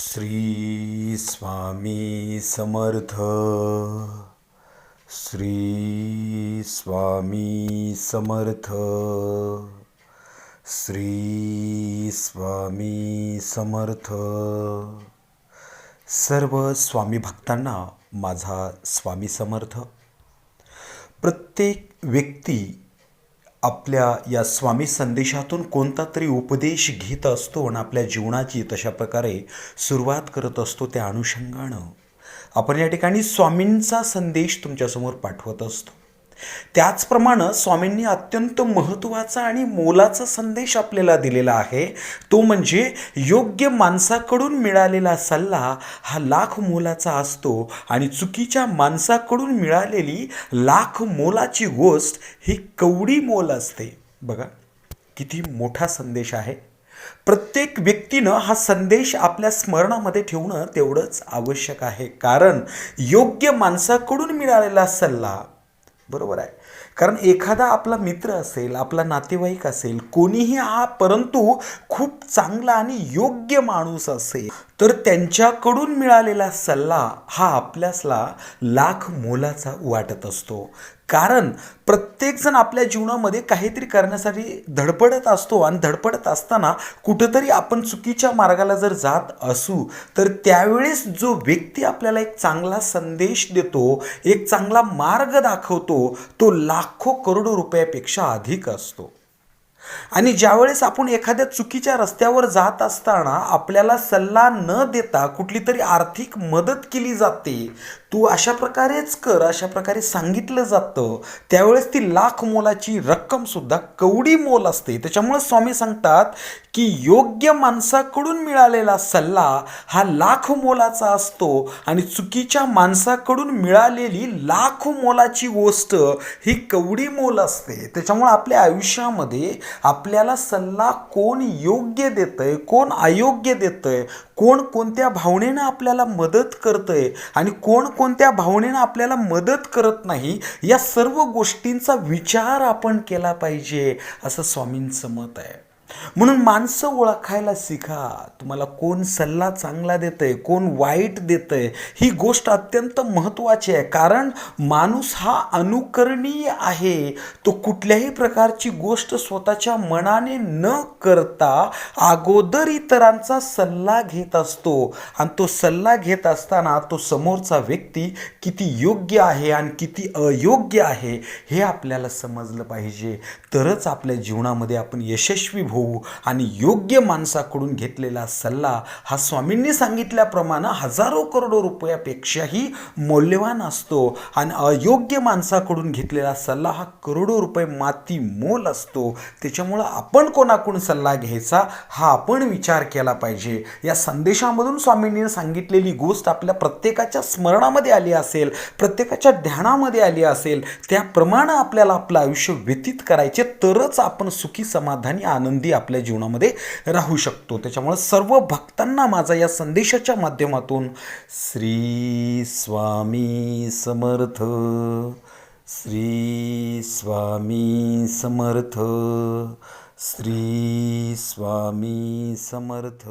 श्री स्वामी समर्थ। श्री स्वामी समर्थ। श्री स्वामी समर्थ। सर्व स्वामी भक्तांना माझा स्वामी समर्थ. प्रत्येक व्यक्ती आपल्या या स्वामी संदेशातून कोणता तरी उपदेश घेत असतो आणि आपल्या जीवनाची तशा प्रकारे सुरुवात करत असतो त्या अनुषंगानं. आपण या ठिकाणी स्वामींचा संदेश तुमच्यासमोर पाठवत असतो. त्याचप्रमाणे स्वामींनी अत्यंत महत्त्वाचा आणि मोलाचा संदेश आपल्याला दिलेला आहे. तो म्हणजे योग्य माणसाकडून मिळालेला सल्ला हा लाख मोलाचा असतो आणि चुकीच्या माणसाकडून मिळालेली लाख मोलाची गोष्ट ही कवडी मोल असते. बघा किती मोठा संदेश आहे. प्रत्येक व्यक्तीनं हा संदेश आपल्या स्मरणामध्ये ठेवणं तेवढंच आवश्यक आहे. कारण योग्य माणसाकडून मिळालेला सल्ला बरोबर आहे. कारण एखादा आपला मित्र असेल आपला नातेवाईक असेल कोणीही हा परंतु खूप चांगला आणि योग्य माणूस असेल तर त्यांच्याकडून मिळालेला सल्ला हा आपल्यासला लाख मोलाचा वाटत असतो. कारण प्रत्येकजण आपल्या जीवनामध्ये काहीतरी करण्यासाठी धडपडत असतो आणि धडपडत असताना कुठंतरी आपण चुकीच्या मार्गाला जर जात असू तर त्यावेळेस जो व्यक्ती आपल्याला एक चांगला संदेश देतो एक चांगला मार्ग दाखवतो तो लाख करोडो रुपयापेक्षा अधिक असतो. आणि ज्यावेळेस आपण एखाद्या चुकीच्या रस्त्यावर जात असताना आपल्याला सल्ला न देता कुठली तरी आर्थिक मदत केली जाते तू अशा प्रकारेच कर अशा प्रकारे सांगितलं जातं. त्यावेळेस ती लाख मोलाची रक्कमसुद्धा कवडी मोल असते. त्याच्यामुळे स्वामी सांगतात की योग्य माणसाकडून मिळालेला सल्ला हा लाख मोलाचा असतो आणि चुकीच्या माणसाकडून मिळालेली लाख मोलाची गोष्ट ही कवडी मोल असते. त्याच्यामुळे आपल्या आयुष्यामध्ये आपल्याला सल्ला कोण योग्य देतंय कोण अयोग्य देतंय कोण कोणत्या भावनेनं आपल्याला मदत करतंय आणि कोण कोणत्या भावनेनं आपल्याला मदत करत नाही या सर्व गोष्टींचा विचार आपण केला पाहिजे असं स्वामींचं मत आहे. म्हणून माणसं ओळखायला शिका. तुम्हाला कोण सल्ला चांगला देतंय कोण वाईट देतंय ही गोष्ट अत्यंत महत्त्वाची आहे. कारण माणूस हा अनुकरणीय आहे. तो कुठल्याही प्रकारची गोष्ट स्वतःच्या मनाने न करता अगोदर इतरांचा सल्ला घेत असतो. आणि तो सल्ला घेत असताना तो समोरचा व्यक्ती किती योग्य आहे आणि किती अयोग्य आहे हे आपल्याला समजलं पाहिजे. तरच आपल्या जीवनामध्ये आपण यशस्वी होऊ आणि योग्य माणसाकडून घेतलेला सल्ला हा स्वामींनी सांगितल्याप्रमाणे हजारो करोडो रुपयापेक्षाही मौल्यवान असतो. आणि अयोग्य माणसाकडून घेतलेला सल्ला हा करोडो रुपये माती मोल असतो. त्याच्यामुळं आपण कोणाकडून सल्ला घ्यायचा हा आपण विचार केला पाहिजे. या संदेशामधून स्वामींनी सांगितलेली गोष्ट आपल्या प्रत्येकाच्या स्मरणामध्ये आली असेल प्रत्येकाच्या ध्यानामध्ये आली असेल त्याप्रमाणे आपल्याला आपलं आयुष्य व्यतीत करायचे तरच आपण सुखी समाधानी आनंदी आपल्या जीवनामध्ये राहू शकतो. त्याच्यामुळं सर्व भक्तांना माझा या संदेशाच्या माध्यमातून श्री स्वामी समर्थ श्री स्वामी समर्थ श्री स्वामी समर्थ.